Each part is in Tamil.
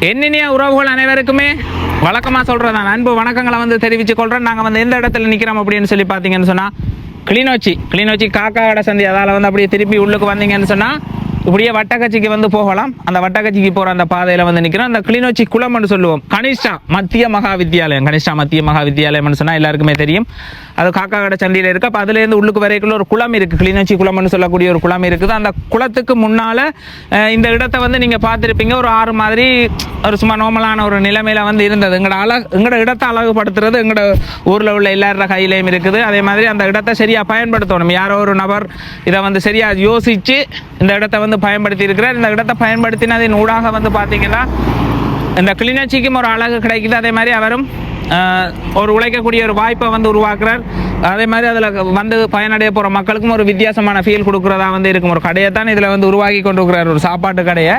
என்னென்ன உறவுகள் அனைவருக்குமே வழக்கமாக சொல்கிறதான் அன்பு வணக்கங்களை வந்து தெரிவித்து கொள்கிறேன் நாங்கள் வந்து எந்த இடத்துல நிற்கிறோம் அப்படின்னு சொல்லி பார்த்தீங்கன்னு சொன்னால் கிளிநொச்சி கிளிநொச்சி காக்கா கடை சந்தி அதால் வந்து அப்படியே திருப்பி உள்ளுக்கு வந்தீங்கன்னு சொன்னால் இப்படியே வட்டக்கச்சிக்கு வந்து போகலாம். அந்த வட்டக்கச்சிக்கு போகிற அந்த பாதையில் வந்து நிற்கிறோம் அந்த கிளிநொச்சி குளம்னு சொல்லுவோம். கனிஷ்டா மத்திய மகா வித்தியாலயம் கனிஷ்டா மத்திய மகா வித்தியாலயம்னு சொன்னால் எல்லாருக்குமே தெரியும். அது காக்கா கடை சந்தியில் இருக்கு. அப்போ அதுலேருந்து உள்ளுக்கு வரைக்குள்ள ஒரு குளம் இருக்குது கிளிநொச்சி குளம்னு சொல்லக்கூடிய ஒரு குளம் இருக்குது. அந்த குளத்துக்கு முன்னால் இந்த இடத்தை வந்து நீங்கள் பார்த்துருப்பீங்க. ஒரு ஆறு மாதிரி ஒரு சும்மா நார்மலான ஒரு நிலைமையில வந்து இருந்தது. எங்களோட அழகு எங்களோட இடத்தை அழகுபடுத்துறது எங்களோட ஊரில் உள்ள எல்லாரோட கையிலையும் இருக்குது. அதே மாதிரி அந்த இடத்தை சரியாக பயன்படுத்தணும். யாரோ ஒரு நபர் இதை வந்து சரியாக யோசித்து இந்த இடத்தை வந்து பயன்படுத்தி இருக்கிறார் இந்த இடத்தை பயன்படுத்தினதின் ஊடாக வந்து பார்த்தீங்கன்னா இந்த கிளிநொச்சிக்கும் ஒரு அழகு கிடைக்குது. அதே மாதிரி அவரும் ஒரு உழைக்கக்கூடிய ஒரு வாய்ப்பை வந்து உருவாக்குறார். அதே மாதிரி அதில் வந்து பயனடைய போகிற மக்களுக்கும் ஒரு வித்தியாசமான ஃபீல் கொடுக்குறதா வந்து இருக்கும். ஒரு கடையை தான் இதில் வந்து உருவாக்கி கொண்டு இருக்கிறார் ஒரு சாப்பாட்டு கடையை.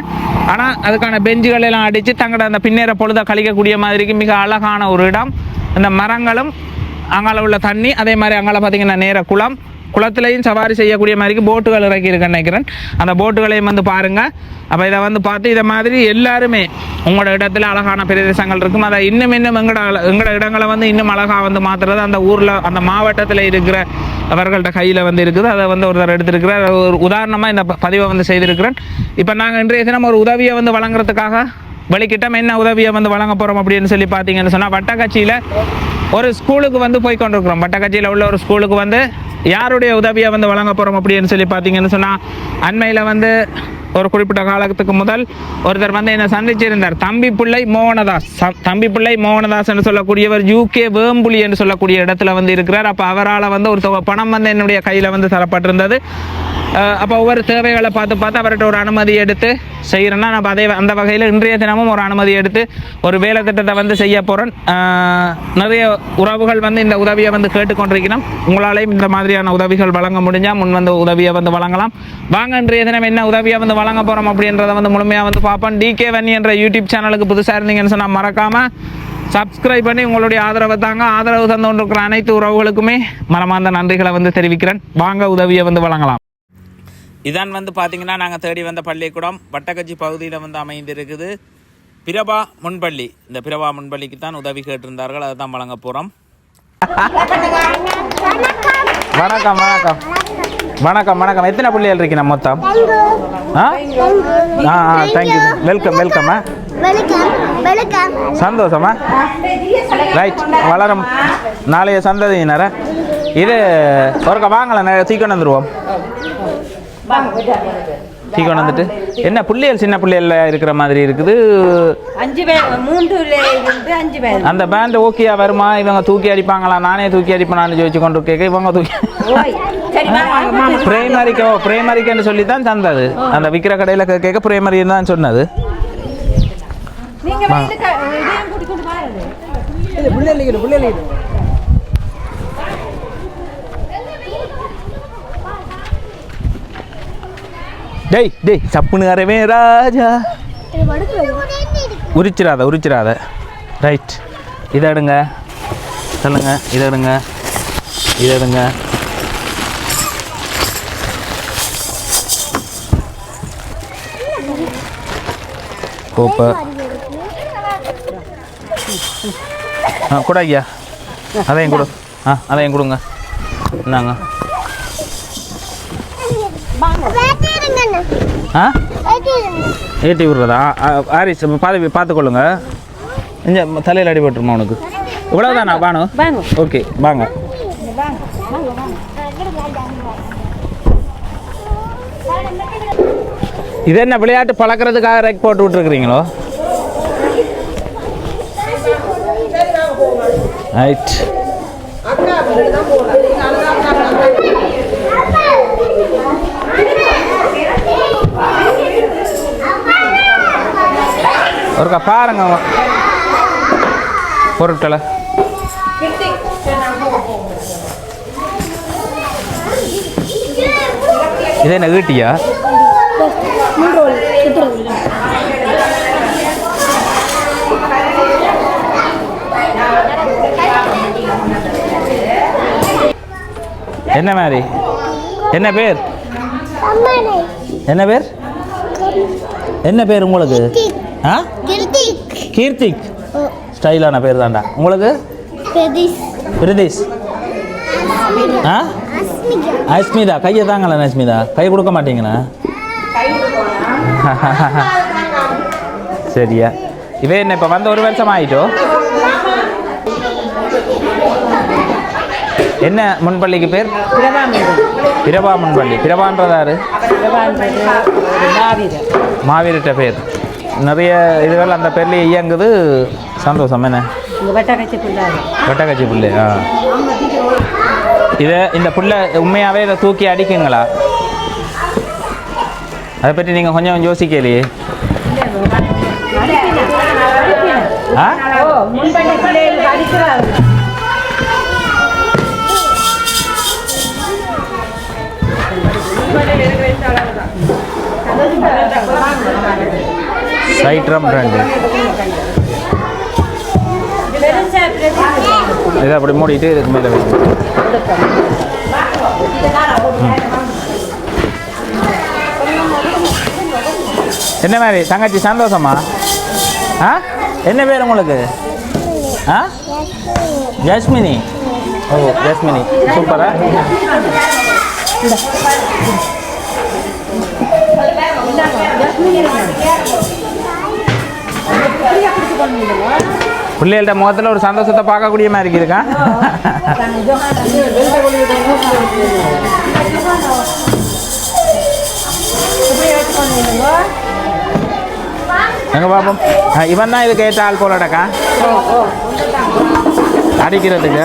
ஆனால் அதுக்கான பெஞ்சுகள் எல்லாம் அடித்து தங்களோட அந்த பின்னேற பொழுதை கழிக்கக்கூடிய மாதிரிக்கு மிக அழகான ஒரு இடம். இந்த மரங்களும் அங்கால உள்ள தண்ணி அதே மாதிரி அங்கால பார்த்தீங்கன்னா நேர குளம். குளத்துலையும் சவாரி செய்யக்கூடிய மாதிரிக்கு போட்டுகள் இறக்கி இருக்குன்னு நினைக்கிறேன். அந்த போட்டுகளையும் வந்து பாருங்க. அப்போ இதை வந்து பார்த்து இதை மாதிரி எல்லாருமே உங்களோட இடத்துல அழகான பிரதேசங்கள் இருக்கும். அதை இன்னும் இன்னும் எங்களோட அழ- எங்களோட இடங்களை வந்து இன்னும் அழகாக வந்து மாற்றுறது அந்த ஊரில் அந்த மாவட்டத்தில் இருக்கிற அவர்கள்ட்ட கையில் வந்து இருக்குது. அதை வந்து ஒருத்தர் எடுத்திருக்கிறார். ஒரு உதாரணமாக இந்த பதிவை வந்து செய்திருக்கிறேன். இப்போ நாங்கள் இன்றைய தினம் ஒரு உதவியை வந்து வழங்குறதுக்காக வெளிக்கிட்டம் என்ன உதவியை வந்து வழங்க போகிறோம் அப்படின்னு சொல்லி பார்த்தீங்கன்னு சொன்னால் வட்டக்கட்சியில் ஒரு ஸ்கூலுக்கு வந்து போய் கொண்டிருக்கிறோம் வட்டக்கட்சியில் உள்ள ஒரு ஸ்கூலுக்கு வந்து யாருடைய உதவியை வந்து வழங்க போகிறோம் அப்படின்னு சொல்லி பார்த்தீங்கன்னு சொன்னால் அண்மையில் வந்து ஒரு குறிப்பிட்ட காலத்துக்கு முதல் ஒருத்தர் வந்து என்னை சந்திச்சிருந்தார். தம்பி பிள்ளை மோகனதாஸ். தம்பி பிள்ளை மோகனதாஸ் என்று சொல்லக்கூடியவர் யூகே வேம்புலி என்று சொல்லக்கூடிய இடத்துல வந்து இருக்கிறார். அப்போ அவரால் வந்து ஒரு தொகை பணம் வந்து என்னுடைய கையில் வந்து தரப்பட்டிருந்தது. அப்போ ஒவ்வொரு தேவைகளை பார்த்து பார்த்து அவர்கிட்ட ஒரு அனுமதி எடுத்து செய்கிறேன்னா நான் அதே அந்த வகையில் இன்றைய தினமும் ஒரு அனுமதி எடுத்து ஒரு வேலை திட்டத்தை வந்து செய்ய போகிறேன் நிறைய உறவுகள் வந்து இந்த உதவியை வந்து கேட்டுக்கொண்டிருக்கிறோம் உங்களாலேயும் இந்த மாதிரியான உதவிகள் வழங்க முடிஞ்சால் முன் வந்து உதவியை வந்து வழங்கலாம். வாங்க இன்றைய தினம் என்ன உதவியை வந்து வழங்க போகிறோம் அப்படின்றத வந்து முழுமையாக வந்து பார்ப்போம். டிகே வன்னி என்ற யூடியூப் சேனலுக்கு புதுசாக இருந்தீங்கன்னு சொன்னால் மறக்காமல் சப்ஸ்கிரைப் பண்ணி உங்களுடைய ஆதரவை தாங்க. ஆதரவு தந்து கொண்டிருக்கிற அனைத்து உறவுகளுக்குமே மனமார்ந்த நன்றிகளை வந்து தெரிவிக்கிறேன். வாங்க உதவியை வந்து வழங்கலாம். இதான் வந்து பார்த்தீங்கன்னா நாங்கள் தேடி வந்த பள்ளிக்கூடம். வட்டக்கச்சி பகுதியில் வந்து அமைந்திருக்குது. பிரபா முன்பள்ளி. இந்த பிரபா முன்பள்ளிக்கு தான் உதவி கேட்டிருந்தார்கள். அதை தான் வழங்க போகிறோம் வணக்கம் வணக்கம். வணக்கம் வணக்கம். எத்தனை பிள்ளைகள் இருக்கீங்க மொத்தம்? ஆ? ஆ ஆ தேங்க்யூ வெல்கம் வெல்கம் சந்தோஷமா? ரைட் வளரும் நாளைய சந்ததியினர. இது ஒருக்க வாங்கலாம் சீக்கிரம் வந்துடுவோம் சீக்கிரம் வந்துட்டு என்ன பிள்ளைகள் சின்ன பிள்ளைகள் இருக்கிற மாதிரி இருக்குது? அஞ்சு பேர் இருந்து அஞ்சு பேர் அந்த பேண்ட் ஓகேயா வருமா? இவங்க தூக்கி அடிப்பாங்களா? நானே தூக்கி அடிப்பேனான்னு ஜோதிச்சு கொண்டு கேட்க இவங்க தூக்கி. பிரைமரிக்கோ பிரைமரிக்குன்னு சொல்லி தான் தந்தது. அந்த விற்கிற கடையில் கேட்க பிரைமரி தான் சொன்னது. நீங்க வந்து க- இதையும் கூட்டிக் கொண்டு வாருங்க. டேய் டேய் சப்புன்னு அரவே ராஜா. உரிச்சிடாத உரிச்சிடாத. ரைட் இதை எடுங்க. சொல்லுங்க இதை எடுங்க. இதை எடுங்க. கோப்பை. ஆ கூட ஐயா. அதையும் கொடு. ஆ அதையும் கொடுங்க. இந்தாங்க. ஆ ஏற்றி விட்றதா ஆரிஸ் பார்த்து பார்த்துக்கொள்ளுங்க இங்கே தலையில் அடிபட்டுருமா உனக்கு இவ்வளோதானா பானு வாங்க ஓகே வாங்க இது என்ன விளையாட்டு பழக்கிறதுக்காக ரெக் போட்டு விட்டுருக்குறீங்களோ ரைட் ஒருக்கா பாருங்க பொருட்களை. இது என்ன ஈட்டியா? என்ன மாதிரி? என்ன பேர்? என்ன பேர்? என்ன பேர் உங்களுக்கு? ஆ? கிருத்திக். ஸ்டைலான பேர் தான்டா உங்களுக்கு? பிரதீஷ். பிரதேஷ். ஆ? அஸ்மிதா. கையை தாங்களேன் அஸ்மிதா. கை கொடுக்க மாட்டீங்களா சரியா. இவே என்ன இப்போ வந்து ஒரு வருஷம் ஆயிட்டோ? என்ன முன்பள்ளிக்கு பேர்? பிரபா முன்பள்ளி. பிரபான்றதாரு? மாவீரட்ட பேர். நிறைய இதுகள் அந்த பேர்லேயே இயங்குது. சந்தோஷம் என்ன? வெட்டக்கச்சி புள்ளை ஆ. இதை இந்த புல்லை உண்மையாகவே இதை தூக்கி அடிக்குங்களா? அதை பற்றி நீங்கள் கொஞ்சம் யோசிக்கலையே. ஆ? சைட்ரம் ரெண்டு இதை அப்படி மூடிட்டு இதுக்கு மேலே வைக்கணும் என்ன மாதிரி? தங்கச்சி சந்தோஷமா? ஆ? என்ன பேர் உங்களுக்கு? ஆ? ஜாஸ்மினி. ஓ ஜாஸ்மினி. சூப்பரா? பிள்ளைகள்ட்ட முகத்தில் ஒரு சந்தோஷத்தை பார்க்கக்கூடிய மாதிரி இருக்கா எங்க பாப்போம்? இவன் தான் இதுக்கு ஏற்ற ஆள் போலடக்கா. அடிக்கிறதுக்கு.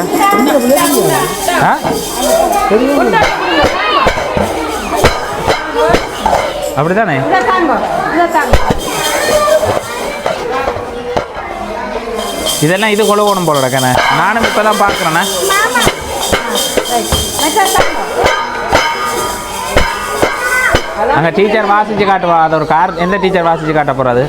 ஆ? அப்படிதானே இதெல்லாம் இது கொழுவணும் போலடக்கானே நானும் இப்போ தான் பார்க்குறேண்ணே அங்கே டீச்சர் வாசிச்சு காட்டுவா. அது ஒரு கார் எந்த டீச்சர் வாசிச்சு காட்ட போகிறது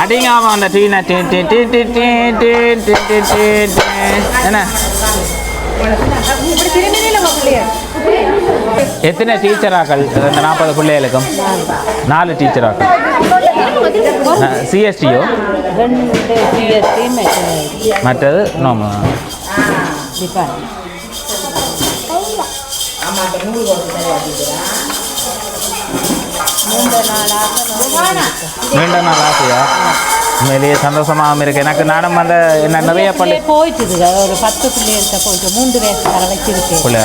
அடிங்க ஆமாம் அந்த டீனா டீ டீ டீ டீ டீ டீ டீ டீ டீ டீ. என்ன? எத்தனை டீச்சராக்கள் இந்த நாற்பது பிள்ளைகளுக்கும். நாலு டீச்சராக்கள் சிஎஸ்டியோ மற்றது. நோம நீண்ட நாள் ஆசையா? உண்மையிலேயே சந்தோஷமாகவும் இருக்கு. எனக்கு நானும் அந்த என்ன நிறைய பள்ளி போயிட்டுதுங்க ஒரு பத்து பிள்ளைகிட்ட போயிட்டு மூன்று வயசு வர வச்சிருக்கேன் பிள்ளை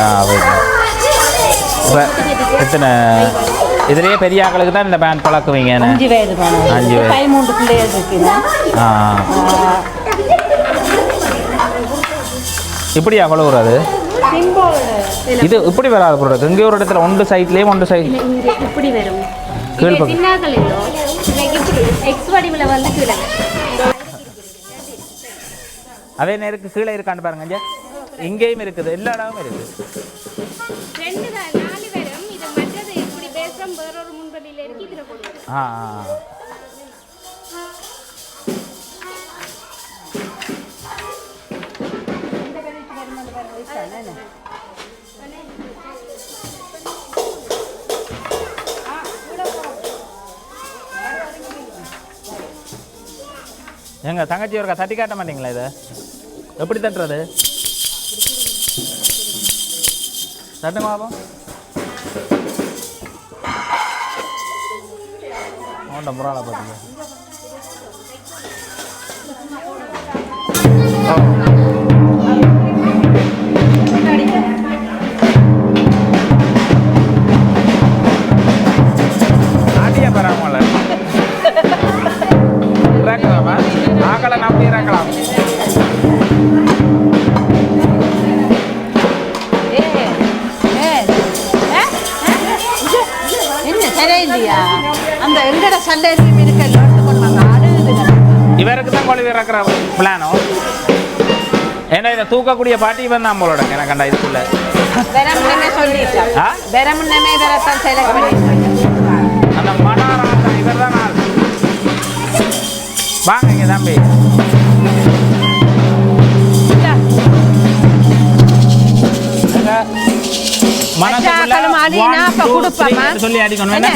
இப்போ எத்தனை இதுலேயே பெரிய ஆக்களுக்கு தான் இந்த பேண்ட் பழக்குவீங்க? அஞ்சு வயது அஞ்சு வயது. பதிமூன்று பிள்ளைகள் ஆ. இப்படியா கொழுவுறது இது இப்படி வராது போடுறது இங்கே ஒரு இடத்துல ஒன்று சைட்லேயும் ஒன்று சைட் இப்படி வரும். இப்படி அதே நேருக்கு கீழே இருக்கான்னு பாருங்க இங்கேயும் இருக்குது எல்லா இடமும் இருக்குது. ஆ ஆ, ஆ. எங்க தங்கச்சி ஒருக்கா தட்டி காட்ட மாட்டீங்களா இதை? எப்படி தட்டுறது? தட்டுங்க பாப்போம் அவன்கிட்ட முறால பார்த்தீங்க தூக்கக்கூடிய பாட்டி இவன் தான் போலோட எனக்கு அந்த இதுக்குள்ள. அந்த மனாராஜா இவர் தான் வாங்க இங்கே தம்பி. சொல்லி அடிக்கணும். என்ன?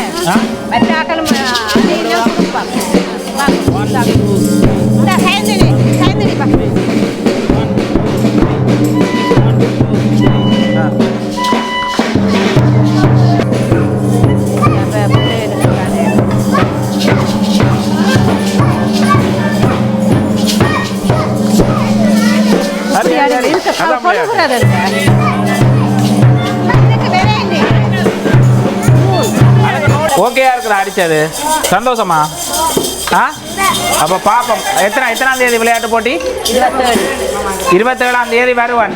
ஓகேயா இருக்குதா அடிச்சது சந்தோஷமா ஆ அப்ப பாப்போம் எத்தனை எத்தனாம் தேதி விளையாட்டு போட்டி இருபத்தேழு இருபத்தேழாம் தேதி வருவன்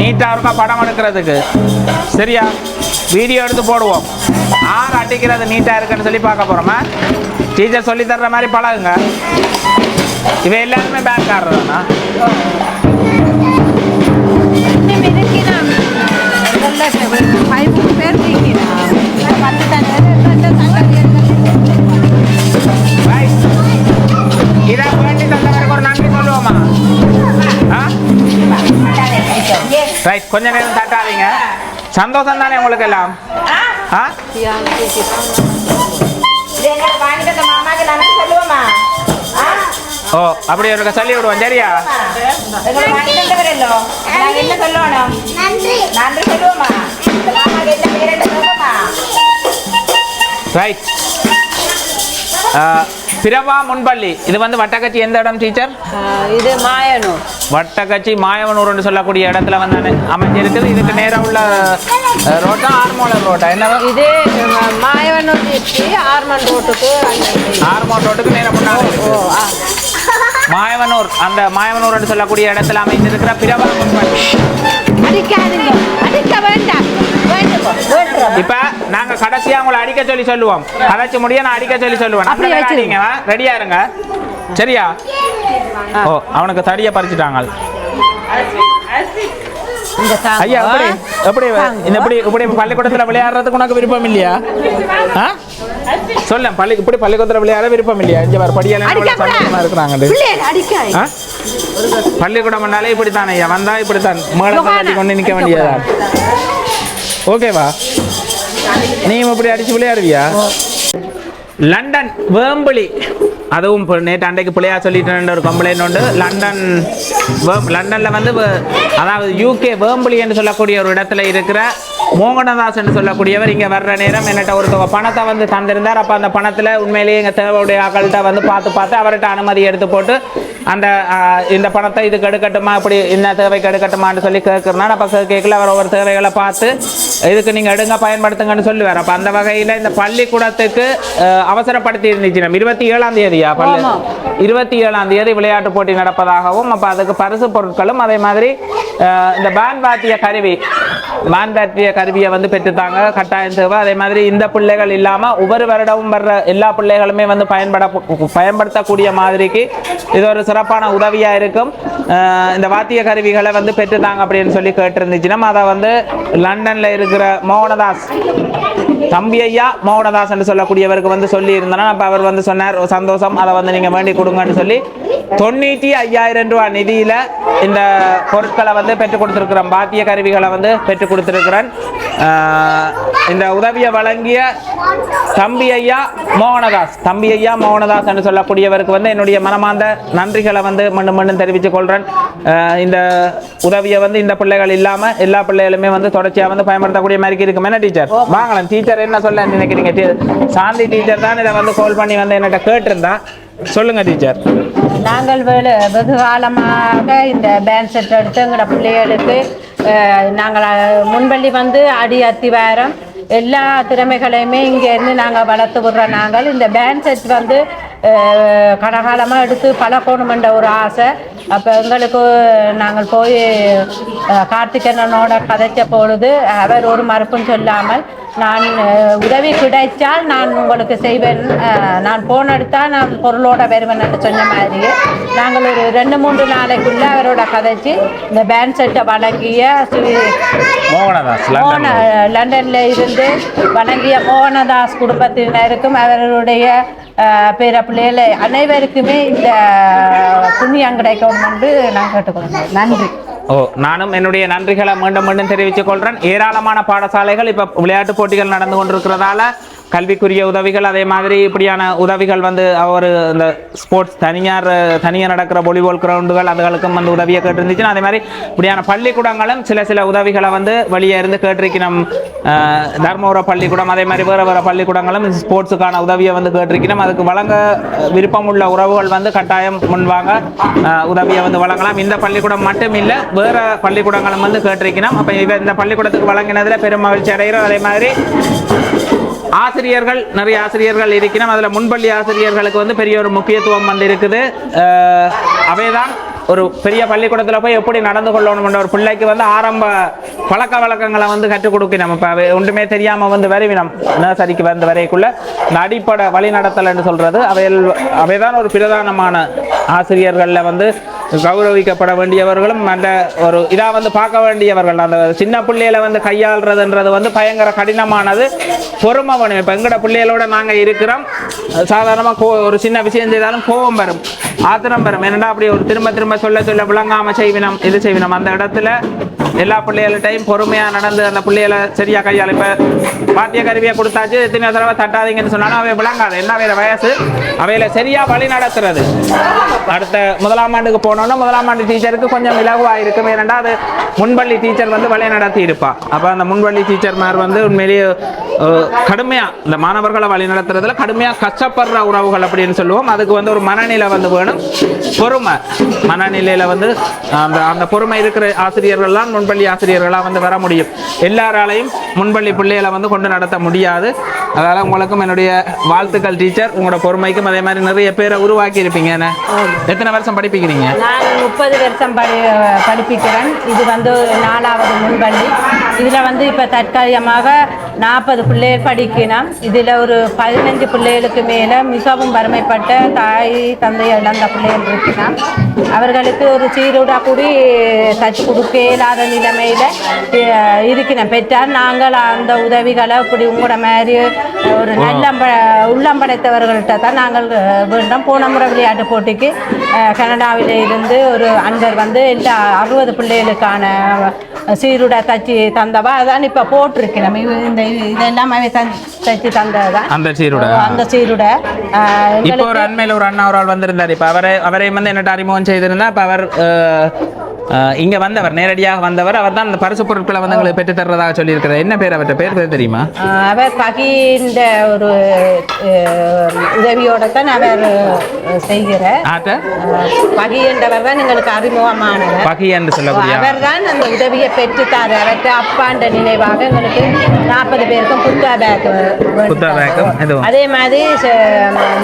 நீட்டா இருக்கா படம் எடுக்கிறதுக்கு சரியா வீடியோ எடுத்து போடுவோம் ஆறு அடிக்கிறது நீட்டா இருக்குன்னு சொல்லி பார்க்க போறோமா டீச்சர் சொல்லி தர்ற மாதிரி பழகுங்க இவ எல்லாருமே பேங்க் ஆடுறதானா சங்கதி Right. இதை வேண்டி தந்தவருக்கு ஒரு நன்றி சொல்லுவோமா ஆ? ரைட் கொஞ்ச நேரம் தட்டாதீங்க சந்தோஷம் தானே உங்களுக்கு எல்லாம் ஆ ஓ அப்படி ஒரு சொல்லி விடுவோம் சரியா? நன்றி. ரைட் பிரபா முன்பள்ளி. இது வந்து வட்டக்கச்சி எந்த இடம் டீச்சர்? இது மாயனூர். வட்டக்கச்சி மாயவனூர்னு சொல்லக்கூடிய இடத்துல வந்து அமைஞ்சிருக்குது. இதுக்கு நேரம் உள்ள ரோட்டா ஆர்மோலர் ரோட்டா? என்ன இது மாயவனூர் ஆர்மன் ரோட்டுக்கு ஆர்மோல் ரோட்டுக்கு நேரம் மாயவனூர் அந்த மாயவனூர்னு சொல்லக்கூடிய இடத்துல அமைந்திருக்கிற பிரபா முன்பள்ளி அடிக்காதீங்க. அடிக்க வேண்டாம். வேண்டும் வேண்டும் இப்ப நாங்க கடைசியா உங்களை அடிக்க சொல்லி சொல்லுவோம். கடைசி முடிய நான் அடிக்க சொல்லி சொல்லுவேன். ரெடியா இருங்க. சரியா? ஓ அவனுக்கு தடிய பறிச்சுட்டாங்க. ஐயா எப்படி? எப்படி? இப்படி பள்ளிக்கூடத்துல விளையாடுறதுக்கு உனக்கு விருப்பம் இல்லையா? ஆ? சொல்ல பள்ளி இப்படி பள்ளிக்கூடத்துல விளையாட விருப்பம் இல்லையா? இங்க வர படியெல்லாம் அடிக்க எவ்வளவு சந்தோஷமா கூடாது. இருக்கிறாங்க? பள்ளிக்கூடம்னாலே இப்படித்தான்? ஐயா வந்தா இப்படித்தான். மேளத்தை கட்டி கொண்டு நிக்க வேண்டியதான் ஓகேவா நீயும் இப்படி அடிச்சு விளையாடுவியா? லண்டன் வேம்பிளி அதுவும் இப்போ நேற்று அன்றைக்கு பிள்ளையா சொல்லிட்டு ஒரு கம்ப்ளைண்ட் உண்டு. லண்டன் வேம்- லண்டனில் வந்து அதாவது யூகே வேம்பிளி என்று சொல்லக்கூடிய ஒரு இடத்துல இருக்கிற மோகனதாஸ் என்று சொல்லக்கூடியவர் இங்கே வர்ற நேரம் என்னட்ட ஒருத்தவங்க பணத்தை வந்து தந்திருந்தார். அப்போ அந்த பணத்தில் உண்மையிலேயே எங்கள் தேவையுடைய ஆக்கள்கிட்ட வந்து பார்த்து பார்த்து அவர்கிட்ட அனுமதி எடுத்து போட்டு அந்த இந்த பணத்தை இதுக்கு எடுக்கட்டுமா இப்படி இந்த தேவைக்கு எடுக்கட்டுமான்னு சொல்லி கேட்குறனால அப்போ கேட்கல அவர் ஒவ்வொரு தேவைகளை பார்த்து இதுக்கு நீங்கள் எடுங்க பயன்படுத்துங்கன்னு சொல்லுவார். அப்போ அந்த வகையில் இந்த பள்ளிக்கூடத்துக்கு அவசரப்படுத்தி இருந்துச்சு நம்ம. இருபத்தி ஏழாம் தேதியா பள்ளி? இருபத்தி ஏழாம் தேதி விளையாட்டு போட்டி நடப்பதாகவும் அப்போ அதுக்கு பரிசு பொருட்களும் அதே மாதிரி இந்த பேண்ட் வாத்திய கருவி பேண்ட் வாத்திய கருவியை வந்து பெற்றுத்தாங்க. கட்டாயம் தேவை. அதே மாதிரி இந்த பிள்ளைகள் இல்லாமல் ஒவ்வொரு வருடமும் வர்ற எல்லா பிள்ளைகளுமே வந்து பயன்பட பயன்படுத்தக்கூடிய மாதிரிக்கு இது ஒரு சிறப்பான உதவியாக இருக்கும். இந்த வாத்திய கருவிகளை வந்து பெற்றுத்தாங்க அப்படின்னு சொல்லி கேட்டிருந்துச்சுன்னா அதை வந்து லண்டனில் இருக்கிற மோகனதாஸ். தம்பி ஐயா மோகனதாஸ் என்று சொல்லக்கூடியவருக்கு வந்து சொல்லி இருந்தனா அப்போ அவர் வந்து சொன்னார் சந்தோஷம். அதை வந்து நீங்கள் வேண்டி கொடுங்கன்னு சொல்லி தொண்ணூற்றி ஐயாயிரம் ரூபா நிதியில் இந்த பொருட்களை வந்து பெற்றுக் கொடுத்துருக்குறேன் பாத்திய கருவிகளை வந்து பெற்றுக் கொடுத்துருக்கிறேன் இந்த உதவியை வழங்கிய தம்பி ஐயா மோகனதாஸ். தம்பி ஐயா மோகனதாஸ் என்று சொல்லக்கூடியவருக்கு வந்து என்னுடைய மனமார்ந்த நன்றிகளை வந்து மண்ணு மண்ணு தெரிவித்துக் கொள்கிறேன் இந்த உதவியை வந்து இந்த பிள்ளைகள் இல்லாமல் எல்லா பிள்ளைகளுமே வந்து தொடர்ச்சியாக வந்து பயன்படுத்தக்கூடிய மாதிரி இருக்கும். என்ன டீச்சர்? வாங்கலாம். டீச்சர் என்ன சொல்ல நினைக்கிறீங்க? சாந்தி டீச்சர் தான் இதை வந்து கால் பண்ணி வந்து என்னட்ட கேட்டிருந்தா. சொல்லுங்க டீச்சர். நாங்கள் வெகு காலமாக இந்த பேண்ட் செட் எடுத்து எங்களோட பிள்ளைகளுக்கு நாங்கள் முன்பள்ளி வந்து அடி அத்திவாரம். எல்லா திறமைகளையுமே இங்கேருந்து நாங்கள் வளர்த்து விடுறோம் நாங்கள். இந்த பேண்ட் செட் வந்து கடகாலமாக கனகாலமாக எடுத்து பழக்கணுமென்ற ஒரு ஆசை. அப்போ எங்களுக்கு நாங்கள் போய் கார்த்திகேயனோட கதைச்ச பொழுது அவர் ஒரு மறுப்பும் சொல்லாமல் நான் உதவி கிடைத்தால் நான் உங்களுக்கு செய்வேன். நான் போன் எடுத்தால் நான் பொருளோட வருவேன் என்று சொன்ன மாதிரியே நாங்கள் ஒரு ரெண்டு மூன்று நாளைக்குள்ள அவரோட கதைச்சு இந்த பேண்ட் செட்டை வழங்கிய மோகன லண்டன் லண்டன்ல இருந்து வழங்கிய மோகனதாஸ் குடும்பத்தினருக்கும் அவர்களுடைய அஹ், பிற பிள்ளைகளை அனைவருக்குமே இந்த புண்ணியம் கிடைக்கும் என்று நான் கேட்டுக்கொள்கிறேன். நன்றி. ஓ நானும் என்னுடைய நன்றிகளை மீண்டும் மீண்டும் தெரிவித்துக் கொள்கிறேன் ஏராளமான பாடசாலைகள் இப்ப விளையாட்டு போட்டிகள் நடந்து கொண்டிருக்கிறதால கல்விக்குரிய உதவிகள் அதே மாதிரி இப்படியான உதவிகள் வந்து அவர் இந்த ஸ்போர்ட்ஸ் தனியார் தனியாக நடக்கிற வாலிபால் கிரவுண்டுகள் அதுகளுக்கும் வந்து உதவியை கேட்டிருந்துச்சுன்னா அதே மாதிரி இப்படியான பள்ளிக்கூடங்களும் சில சில உதவிகளை வந்து வெளியே இருந்து கேட்டிருக்கணும். தர்மபுர பள்ளிக்கூடம் அதே மாதிரி வேறு வேறு பள்ளிக்கூடங்களும் ஸ்போர்ட்ஸுக்கான உதவியை வந்து கேட்டிருக்கணும். அதுக்கு வழங்க விருப்பம் விருப்பமுள்ள உறவுகள் வந்து கட்டாயம் முன்வாங்க உதவியை வந்து வழங்கலாம். இந்த பள்ளிக்கூடம் மட்டும் இல்லை வேறு பள்ளிக்கூடங்களும் வந்து கேட்டிருக்கணும். அப்போ இவ இந்த பள்ளிக்கூடத்துக்கு வழங்கினதில் பெரும் மகிழ்ச்சி அடைகிறோம். அதே மாதிரி ஆசிரியர்கள் நிறைய ஆசிரியர்கள் இருக்கணும் அதில் முன்பள்ளி ஆசிரியர்களுக்கு வந்து பெரிய ஒரு முக்கியத்துவம் வந்து இருக்குது அவைதான் ஒரு பெரிய பள்ளிக்கூடத்தில் போய் எப்படி நடந்து கொள்ளணும்ன்ற ஒரு பிள்ளைக்கு வந்து ஆரம்ப பழக்க வழக்கங்களை வந்து கற்றுக் கொடுக்கணும். இப்போ ஒன்றுமே தெரியாமல் வந்து வரைவினம். நர்சரிக்கு வந்து வரைக்குள்ள இந்த அடிப்படை வழிநடத்தல் என்று சொல்றது. அவை அவைதான் ஒரு பிரதானமான ஆசிரியர்களில் வந்து கௌரவிக்கப்பட வேண்டியவர்களும் அந்த ஒரு இதாக வந்து பார்க்க வேண்டியவர்கள். அந்த சின்ன பிள்ளைகளை வந்து கையாளுறதுன்றது வந்து பயங்கர கடினமானது. பொறுமை வேணும். இப்போ எங்கட பிள்ளைகளோட நாங்கள் இருக்கிறோம். சாதாரணமாக கோ ஒரு சின்ன விஷயம் செய்தாலும் கோபம் வரும். ஆத்திரம் வரும். என்னடா அப்படி ஒரு திரும்ப திரும்ப சொல்ல சொல்ல விளங்காமல் செய்வினம் இது செய்வினம். அந்த இடத்துல எல்லா பிள்ளைகள்கிட்டையும் பொறுமையாக நடந்து அந்த பிள்ளைகளை சரியாக கையாள இப்போ பாட்டிய கருவியை கொடுத்தாச்சு. எத்தனை தடவை தட்டாதீங்கன்னு சொன்னாலும் அவை விளங்காது. என்ன வேற வயசு? அவையில சரியாக வழி நடத்துறது. அடுத்த முதலாம் ஆண்டுக்கு போனோன்னா முதலாம் ஆண்டு டீச்சருக்கு கொஞ்சம் இலகுவாக இருக்கும். ஏனெண்டா அது முன்பள்ளி டீச்சர் வந்து வழி நடத்தி இருப்பா. அப்போ அந்த முன்பள்ளி டீச்சர்மார் வந்து உண்மையிலேயே கடுமையாக இந்த மாணவர்களை வழி நடத்துறதுல கடுமையாக கஷ்டப்படுற உறவுகள் அப்படின்னு சொல்லுவோம். அதுக்கு வந்து ஒரு மனநிலை வந்து வேணும். பொறுமை. மனநிலையில் வந்து அந்த அந்த பொறுமை இருக்கிற ஆசிரியர்கள்லாம் முன்பள்ளி ஆசிரியர்களாக வந்து வர முடியும். எல்லாராலையும் முன்பள்ளி பிள்ளைகளை வந்து கொண்டு நடத்த முடியாது. அதனால உங்களுக்கும் என்னுடைய வாழ்த்துக்கள் டீச்சர் உங்களோட பொறுமைக்கும் அதே மாதிரி நிறைய பேரை உருவாக்கி இருப்பீங்க என்ன எத்தனை வருஷம் படிப்பிக்கிறீங்க? நான் முப்பது வருஷம் படி படிப்பிக்கிறேன். இது வந்து நாலாவது முன்பள்ளி. இதில் வந்து இப்போ தற்காலிகமாக நாற்பது பிள்ளைகள் படிக்கணும். இதில் ஒரு பதினஞ்சு பிள்ளைகளுக்கு மேலே மிகவும் வறுமைப்பட்ட தாய் தந்தை இழந்த பிள்ளைகள் இருக்கணும். அவர்களுக்கு ஒரு சீருடா கூடி தச்சு கொடுக்க இயலாத நிலைமையில் இருக்கணும். பெற்றால் நாங்கள் அந்த உதவிகளை இப்படி உங்களோட மாதிரி ஒரு நல்ல உள்ளம் படைத்தவர்கள்ட்ட தான் நாங்கள் வேண்டும் போன முறை விளையாட்டு போட்டிக்கு கனடாவில இருந்து ஒரு அன்பர் வந்து எல்லா அறுபது பிள்ளைகளுக்கான சீருடை தச்சு தந்தவா? அதான் இப்போ போட்டிருக்கு. நம்ம இந்த இதெல்லாம் தச்சு தந்தது தான் அந்த சீருடை. அந்த சீருடை. இப்போ ஒரு அண்மையில் ஒரு அண்ணா ஒரு ஆள் வந்திருந்தார். இப்போ அவரை அவரை வந்து என்னட்ட அறிமுகம் செய்திருந்தா இப்போ அவர் இங்க வந்தவர் நேரடியாக வந்தவர் அவர் தான் அந்த பரிசு பொருட்களை வந்து எங்களுக்கு பெற்று தர்றதாக சொல்லியிருக்கிறார். என்ன பேர் அவர்கிட்ட? பேர் தெரியுமா? அவர் பகின்ற ஒரு உதவியோட தான் அவர் அஹ், செய்கிற ஆட்ட பகி என்றவர் தான் எங்களுக்கு அறிமுகமானவர். பகி என்று சொல்லக்கூடிய அவர் தான் அந்த உதவியை பெற்றுத்தார் அவர்கிட்ட அப்பாண்ட நினைவாக எங்களுக்கு நாற்பது பேருக்கும் புத்தா பேக் புத்தா பேக்கும். அதே மாதிரி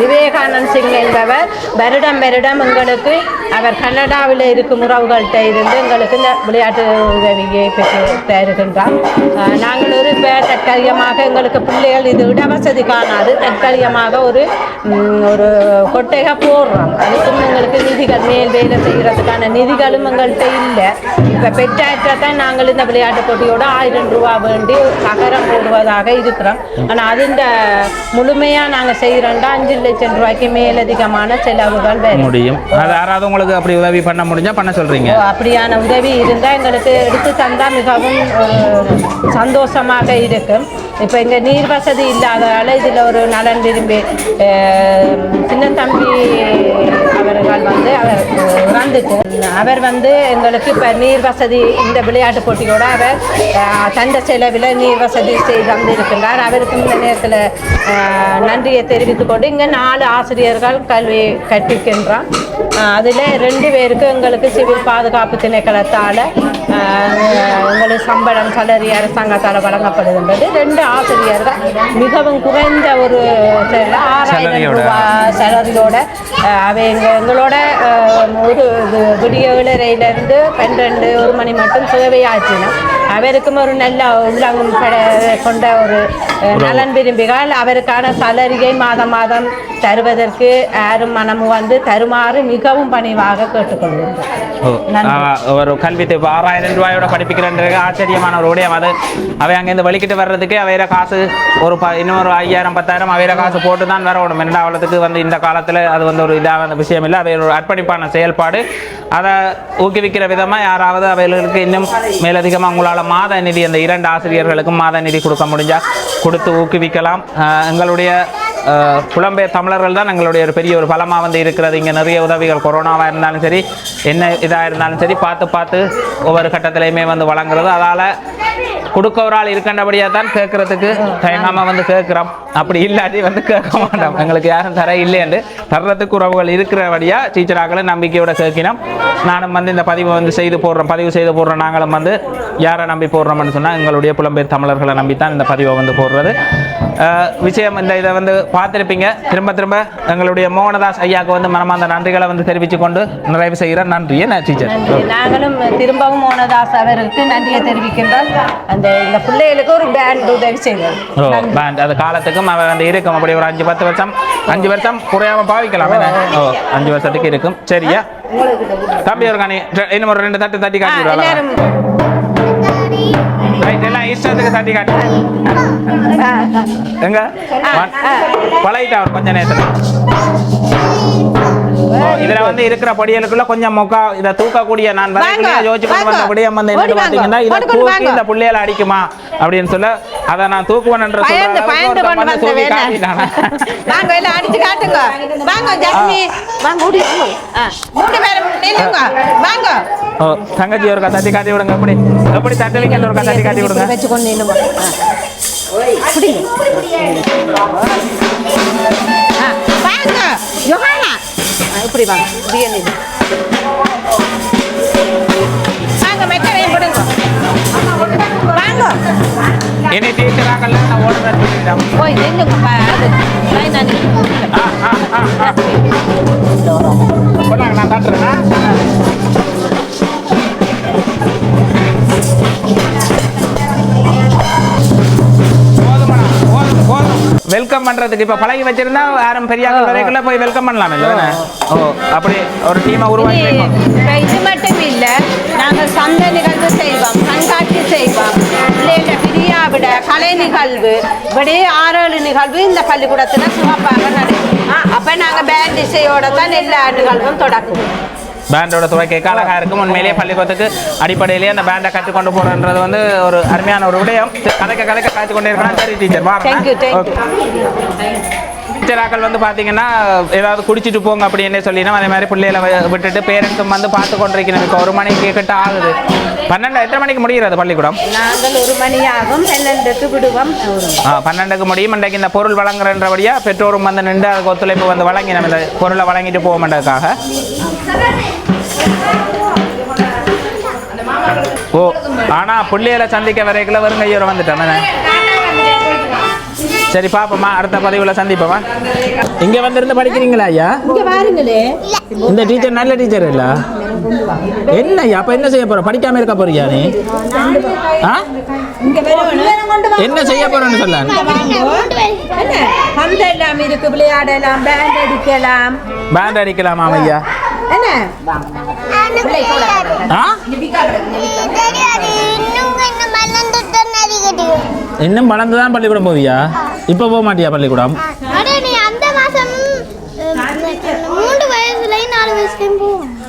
விவேகானந்த் சிங் என்பவர் வருடம் வருடம் எங்களுக்கு அவர் கனடாவில் இருக்கும் உறவுகள்கிட்ட இருந்து எங்களுக்கு இந்த விளையாட்டு உதவியை பெற்று அஹ், நாங்கள் ஒரு இப்போ தற்காலிகமாக எங்களுக்கு பிள்ளைகள் இது இடவசதி காணாது. தற்காலிகமாக ஒரு ஒரு கொட்டகை போடுறோம். அதுக்கும் எங்களுக்கு நிதிகள் மேல் வேலை செய்கிறதுக்கான நிதிகளும் எங்கள்கிட்ட இல்லை. இப்போ பெற்றாற்ற தான் நாங்கள் இந்த விளையாட்டு போட்டியோட ஆயிரம் ரூபா வேண்டி தகரம் போடுவதாக இருக்கிறோம். ஆனால் அதில் முழுமையாக நாங்கள் செய்கிறோம்டா அஞ்சு லட்சம் ரூபாய்க்கு மேலதிகமான செலவுகள் முடியும். அது யாராவது உங்களுக்கு அப்படி உதவி பண்ண முடிஞ்சா பண்ண சொல்றீங்க. ஓ, அப்படியான உதவி இருந்தால் எங்களுக்கு எடுத்து தந்தால் மிகவும் சந்தோஷமாக இருக்கும். இப்போ இங்கே நீர் வசதி இல்லாததால் இதில் ஒரு நலன் விரும்பி சின்ன தம்பி அவர்கள் வந்து அவர் இறந்துட்டு அவர் வந்து எங்களுக்கு இப்போ நீர் வசதி இந்த விளையாட்டு போட்டியோட அவர் தந்த செலவில் நீர் வசதி செய்து தந்திருக்கின்றார். அவருக்கு இந்த நேரத்தில் நன்றியை தெரிவித்துக் கொண்டு இங்கே நாலு ஆசிரியர்கள் கல்வி கற்பிக்கின்றோம் அதில் ரெண்டு பேருக்கு எங்களுக்கு சிவில் பாதுகாப்பு திணைக்களத்தால் எங்களுக்கு சம்பளம் சலரி அரசாங்கத்தால் வழங்கப்படுகின்றது. ரெண்டு ஆசிரியர்கள் மிகவும் குறைந்த ஒரு ஆறாயிரம். ரூபாய் சேலரியோட அவை எங்க எங்களோட ஒரு இது விடிய ஏழரையிலேருந்து பன்னிரெண்டு ஒரு மணி மட்டும் சுகவையாற்றினோம் அவருக்கும் ஒரு நல்ல உள்ளங்கம் கொண்ட ஒரு நலன் விரும்பிகள் அவருக்கான சலரியை மாதம் மாதம் தருவதற்கு யாரும் மனமும் வந்து தருமாறு மிகவும் பணிவாக. ஆ, ஒரு கல்வி இப்போ ஆறாயிரம் ரூபாயோட படிப்பிக்கிறன்றது ஆச்சரியமான ஒரு விடயம் அது. அவை அங்கேருந்து வெளிக்கிட்டு வர்றதுக்கு அவையிற காசு ஒரு ப இன்னொரு ஐயாயிரம் பத்தாயிரம் அவையிற காசு போட்டு தான் வரணும் இரண்டாவதுக்கு வந்து இந்த காலத்தில் அது வந்து ஒரு இதாக விஷயம் இல்லை. இல்லை ஒரு அர்ப்பணிப்பான செயல்பாடு. அதை ஊக்குவிக்கிற விதமாக யாராவது அவைகளுக்கு இன்னும் மேலதிகமாக உங்களால் மாத நிதி அந்த இரண்டு ஆசிரியர்களுக்கும் மாத நிதி கொடுக்க முடிஞ்சால் கொடுத்து ஊக்குவிக்கலாம். எங்களுடைய புலம்பெயர் தமிழர்கள் தான் எங்களுடைய ஒரு பெரிய ஒரு பலமாக வந்து இருக்கிறது. இங்கே நிறைய உதவிகள் கொரோனாவாக இருந்தாலும் சரி என்ன இதாக இருந்தாலும் சரி பார்த்து பார்த்து ஒவ்வொரு கட்டத்திலையுமே வந்து வழங்குறது. அதால் கொடுக்கவரால் ஒரு இருக்கின்றபடியாக தான் கேட்கறதுக்கு தயங்காமல் வந்து கேட்குறோம். அப்படி இல்லாட்டி வந்து கேட்க மாட்டோம். எங்களுக்கு யாரும் தர இல்லைன்னு தர்றதுக்கு உறவுகள் இருக்கிறபடியா டீச்சராக்களை நம்பிக்கையோட கேட்கினோம் நானும் வந்து இந்த பதிவை வந்து செய்து போடுறோம். பதிவு செய்து போடுறோம். நாங்களும் வந்து யாரை நம்பி போடுறோம்னு சொன்னால் எங்களுடைய புலம்பெயர் தமிழர்களை நம்பி தான் இந்த பதிவை வந்து போடுறது. விஷயம் இந்த இதை வந்து பார்த்துருப்பீங்க. திரும்ப திரும்ப எங்களுடைய மோகனதாஸ் ஐயாவுக்கு வந்து மனமார்ந்த நன்றிகளை வந்து தெரிவித்து கொண்டு நிறைவு செய்கிறேன். நன்றி என்ன டீச்சர்? நாங்களும் திரும்பவும் மோனதாஸ் அவருக்கு நன்றியை தெரிவிக்கின்றோம். அந்த இந்த பிள்ளைகளுக்கு ஒரு பேண்ட் உதவி செய்தோம் ஓ பேண்ட் அது காலத்துக்கும் அவன் வந்து இருக்கும். அப்படி ஒரு அஞ்சு பத்து வருஷம் அஞ்சு வருஷம் குறையாம பாவிக்கலாம்? ஓ அஞ்சு வருஷத்துக்கு இருக்கும். சரியா? தம்பி ஒரு காணி இன்னும் ஒரு ரெண்டு தட்டு தட்டி காட்டி ரைட் எல்லாம் இஷ்டத்துக்கு தட்டி காட்டி ஆ, எங்க. பழகிட்டா அவர் கொஞ்ச நேரத்துல இதுல வந்து இருக்கிற பொடியலுக்குள்ள கொஞ்சம் மொக்கா இதை தூக்கக்கூடிய நான் யோசிச்சு கொண்டு வந்த. விடயம் வந்து வாங்க, பாத்தீங்கன்னா இதை தூக்கி. இந்த புள்ளையில அடிக்குமா அப்படின்னு சொல்ல அதை நான் தூக்குவேன் என்று சொல்ற பயந்து பயந்து கொண்டு வந்து வேலை? வாங்க எல்லாம் அடிச்சு காட்டுங்க. வாங்க ஜஸ்மி. வாங்க ஓடி மூணு பேரும் நில்லுங்க. வாங்க. தங்கச்சி ஒரு தட்டி காட்டி விடுங்க. எப்படி எப்படி தட்டுவீங்க ஒரு தட்டி காட்டி விடுங்க. வச்சு கொண்டு நில்லுங்க. வாங்க. யோகானா. இப்படி வாங்க. இப்படியே நில்லு. வாங்க ஆ ஆ ஆ ஆ கொண்டாங்க, நான் தட்டுறேன்னா வெல்கம் பண்றதுக்கு. இப்ப பழகி வச்சிருந்தா யாரும் பெரிய வரைக்குள்ள போய் வெல்கம் பண்ணலாம் இல்ல ஓ அப்படி ஒரு டீமை உருவாக்கி இது மட்டும் இல்ல நாங்கள் சந்தை நிகழ்வு செய்வோம் கண்காட்சி செய்வோம். விட கலை நிகழ்வு இப்படி ஆறு ஏழு நிகழ்வு இந்த பள்ளிக்கூடத்துல சிறப்பாக நடக்கும். அப்ப நாங்க பேண்ட் இசையோட தான் எல்லா நிகழ்வும் தொடக்கும் பேண்டோட துவக்க அழகா இருக்கும். உண்மையிலேயே பள்ளிக்கூடத்துக்கு அடிப்படையிலேயே அந்த பேண்டை கற்றுக்கொண்டு போறன்றது வந்து ஒரு அருமையான ஒரு விடயம். கலைக்க கலைக்க காய்ச்சி கொண்டே இருக்கலாம் சரி டீச்சர் தேங்க்யூ தேங்க்யூ டீச்சராக்கள் வந்து பார்த்தீங்கன்னா ஏதாவது குடிச்சிட்டு போங்க அப்படின்னு சொல்லினா அதே மாதிரி பிள்ளைகளை விட்டுட்டு பேரண்ட்ஸும் வந்து பார்த்து கொண்டிருக்கணும். இப்போ ஒரு மணிக்கு கிட்ட ஆகுது. பன்னெண்டு எத்தனை மணிக்கு முடிகிறது பள்ளிக்கூடம்? நாங்கள் ஒரு மணி ஆகும். பன்னெண்டுக்கு விடுவோம். ஆ பன்னெண்டுக்கு முடியும். இன்றைக்கு இந்த பொருள் வழங்குறன்றபடியா பெற்றோரும் வந்து நின்று அதுக்கு ஒத்துழைப்பு வந்து வழங்கி நம்ம இந்த பொருளை வழங்கிட்டு போக மாட்டதுக்காக ஓ ஆனா பிள்ளைகளை சந்திக்க வரைக்குள்ள வெறும் கையோட வந்துட்டோம். என்ன? சரி பாப்போமா அடுத்த பதிவுல சந்திப்போமா இங்க வந்திருந்து படிக்கிறீங்களா ஐயா? இந்த டீச்சர் நல்ல டீச்சர் இல்ல? என்ன ஐயா அப்ப என்ன செய்ய போற? படிக்காம இருக்க போறியா நீ? என்ன செய்ய போறேன்னு சொல்ல? எல்லாம் இருக்கு விளையாடலாம் பேண்ட் அடிக்கலாம். பேண்ட் அடிக்கலாமா ஐயா என்ன? இன்னும் வளர்ந்து தான் பள்ளிக்கூடம் போவியா? இப்போ போக மாட்டியா பள்ளிக்கூடம்?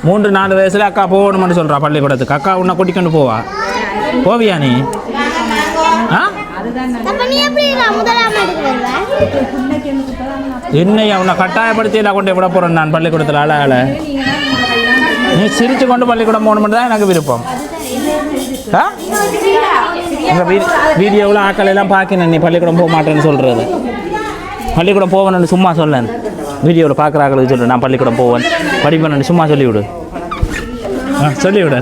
மூன்று நாலு வயசுல அக்கா போகணும்னு சொல்றா பள்ளிக்கூடத்துக்கு. அக்கா உன்னை கூட்டிக்கொண்டு போவா? போவியா நீ? என்னையா உன்னை கட்டாயப்படுத்தி நான் கொண்டு விட போறேன் நான் பள்ளிக்கூடத்தில் அழ அழ நீ சிரிச்சு கொண்டு பள்ளிக்கூடம் போகணும்னு தான் எனக்கு விருப்பம். ஆ? உங்கள் வீ வீடியோவில் ஆக்கள் எல்லாம் பார்க்கணும். நீ பள்ளிக்கூடம் போக மாட்டேன்னு சொல்கிறது பள்ளிக்கூடம் போவேன்னு சும்மா சொல்லேன் வீடியோவில் பார்க்குற ஆக்களுக்கு சொல்லு. நான் பள்ளிக்கூடம் போவேன். படிப்பேன்னு சும்மா சொல்லிவிடு. ஆ சொல்லிவிடு.